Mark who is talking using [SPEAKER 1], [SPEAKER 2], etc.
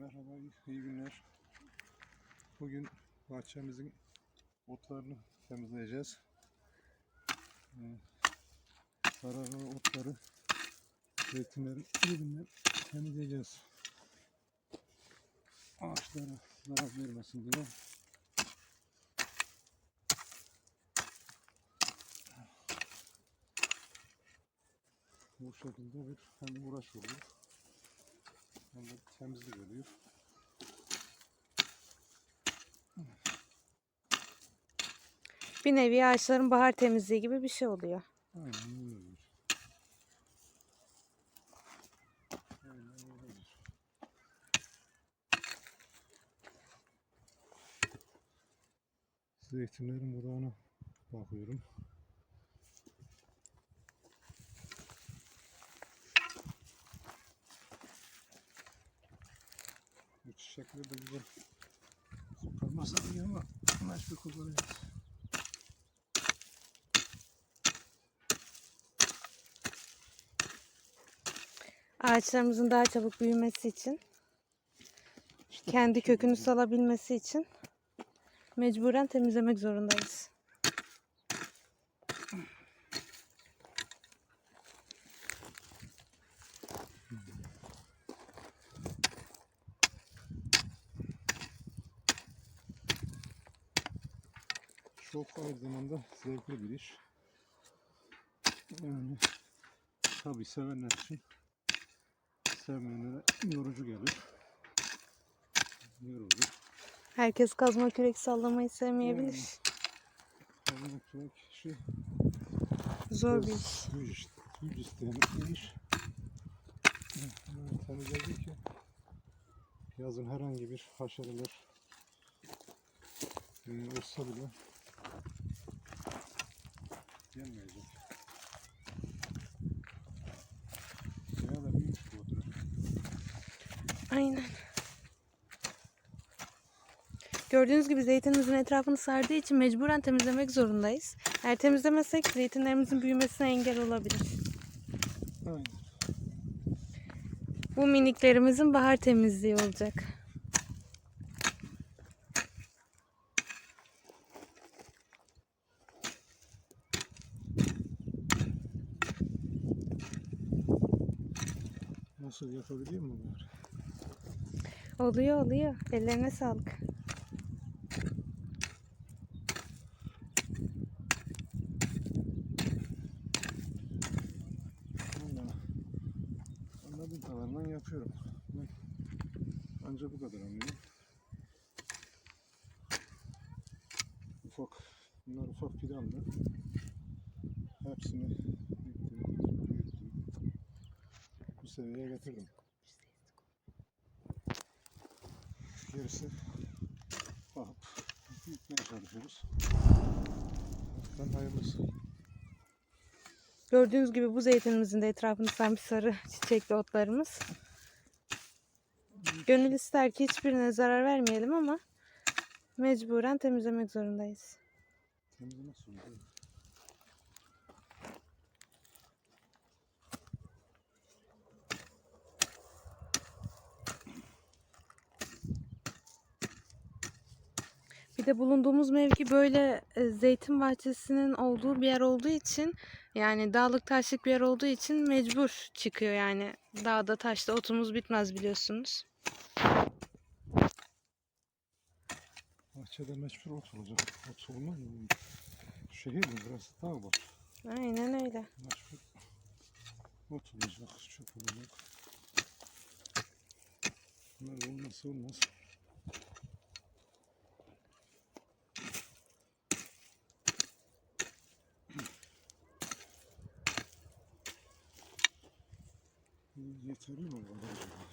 [SPEAKER 1] Merhaba, iyi, günler. Bugün bahçemizin otlarını temizleyeceğiz. Ee, zararlı otları, zeytinlerin dibinden temizleyeceğiz. Ağaçlara zarar vermesin diye. Bu şekilde bir hem uğraş oluyor hem de temizlik oluyor.
[SPEAKER 2] Bir nevi ağaçların bahar temizliği gibi bir şey oluyor.
[SPEAKER 1] Aynen öyledir. Zeytinlerin budağına bakıyorum. Çiçekler de güzel. Koparmasa iyi ama mecbur koparacağız.
[SPEAKER 2] Ağaçlarımızın daha çabuk büyümesi için, kendi kökünü salabilmesi için mecburen temizlemek zorundayız.
[SPEAKER 1] Çok aynı zamanda zevkli bir iş. Yani tabi sevenler için sevmeyenlere yorucu gelir. Yorucu.
[SPEAKER 2] Herkes kazma kürek sallamayı sevmeyebilir.
[SPEAKER 1] Tabii kürek işi
[SPEAKER 2] Zor bir iş.
[SPEAKER 1] Güç, ist- güç isteyen bir iş. Yani temizledik ki yazın herhangi bir haşereler e, olsa bile gelmeyecek. Bayağı da bu otlar.
[SPEAKER 2] Aynen. Gördüğünüz gibi zeytinimizin etrafını sardığı için mecburen temizlemek zorundayız. Eğer temizlemezsek zeytinlerimizin büyümesine engel olabilir.
[SPEAKER 1] Aynen.
[SPEAKER 2] Bu miniklerimizin bahar temizliği olacak.
[SPEAKER 1] Nasıl yapabiliyor mu bunlar?
[SPEAKER 2] Oluyor oluyor. Ellerine sağlık.
[SPEAKER 1] Anladığım kadarıyla yapıyorum. Ancak bu kadar anlıyorum. Ufak, bunlar ufak fidandı. Hepsini seviyeye getirdim. Gerisi bakıp büyütmeye çalışıyoruz. Ben hayırlısı.
[SPEAKER 2] Gördüğünüz gibi bu zeytinimizin de etrafını sarmış sarı çiçekli otlarımız. Gönül ister ki hiçbirine zarar vermeyelim ama mecburen temizlemek zorundayız.
[SPEAKER 1] Temizle nasıl
[SPEAKER 2] Bir de bulunduğumuz mevki böyle e, zeytin bahçesinin olduğu bir yer olduğu için yani dağlık taşlık bir yer olduğu için mecbur çıkıyor yani. Dağda taşta otumuz bitmez biliyorsunuz.
[SPEAKER 1] Bahçede meşhur ot olacak. Ot olmaz mı? Şehir mi burası? Dağ var.
[SPEAKER 2] Aynen öyle.
[SPEAKER 1] Meşhur ot olacak. Çöp olacak. Bunlar olmazsa olmaz. Yeterli mi? bu kadar?